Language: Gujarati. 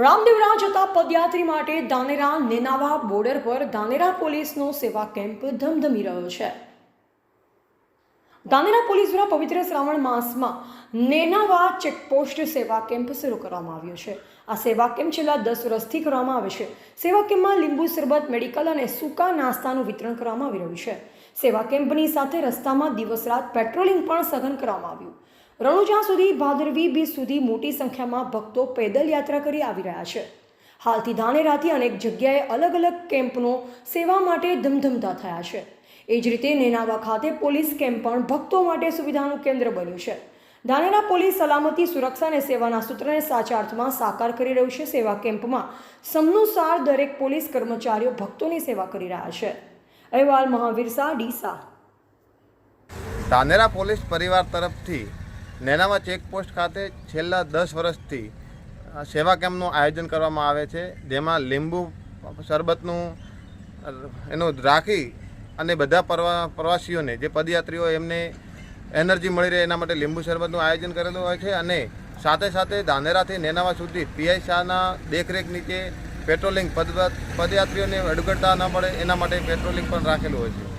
રામદેવરા જતા પદયાત્રી માટે ધાનેરા નેનાવા બોર્ડર પર ધાનેરા પોલીસનો સેવા કેમ્પ ધમધમી રહ્યો છે. ધાનેરા પોલીસ દ્વારા પવિત્ર શ્રાવણ માસમાં નેનાવા ચેકપોસ્ટ સેવા કેમ્પ શરૂ કરવામાં આવ્યો છે. આ સેવા કેમ્પ છેલ્લા દસ વર્ષથી કરવામાં આવે છે. સેવા કેમ્પમાં લીંબુ શરબત, મેડિકલ અને સૂકા નાસ્તાનું વિતરણ કરવામાં આવી રહ્યું છે. સેવા કેમ્પની સાથે રસ્તામાં દિવસ રાત પેટ્રોલિંગ પણ સઘન કરવામાં આવ્યું. રણુજા સુધી ભાદરવી બીજ સુધી મોટી સંખ્યામાં ભક્તો પેદલ યાત્રા કરી આવી રહ્યા છે. હાલથી ધાનેરાથી અનેક જગ્યાએ અલગ અલગ કેમ્પનો સેવા માટે ધમધમતા થયા છે. એ જ રીતે નેનાવા ખાતે પોલીસ કેમ્પ પણ ભક્તો માટે સુવિધાનું કેન્દ્ર બન્યું છે. ધાનેરા પોલીસ સલામતી, સુરક્ષા અને સેવાના સૂત્રને સાચા અર્થમાં સાકાર કરી રહ્યું છે સેવા કેમ્પમાં. સમનુસાર દરેક પોલીસ કર્મચારીઓ ભક્તોની સેવા કરી રહ્યા છે. અહેવાલ મહાવીર શાહ ડીસા ધાનેરા પોલીસ પરિવાર તરફથી નેનાવા ચેકપોસ્ટ ખાતે છેલ્લા દસ વર્ષથી સેવા કેમ્પનું આયોજન કરવામાં આવે છે, જેમાં લીંબુ શરબતનું એનું રાખી અને બધા પરવા, પ્રવાસીઓને, જે પદયાત્રીઓ એમને એનર્જી મળી રહે એના માટે લીંબુ શરબતનું આયોજન કરેલું હોય છે અને સાથે સાથે ધાનેરાથી નેનાવા સુધી પીઆઈ શાહના દેખરેખ નીચે પેટ્રોલિંગ પદ પદયાત્રીઓને અડગડતા ન પડે એના માટે પેટ્રોલિંગ પણ રાખેલું હોય છે.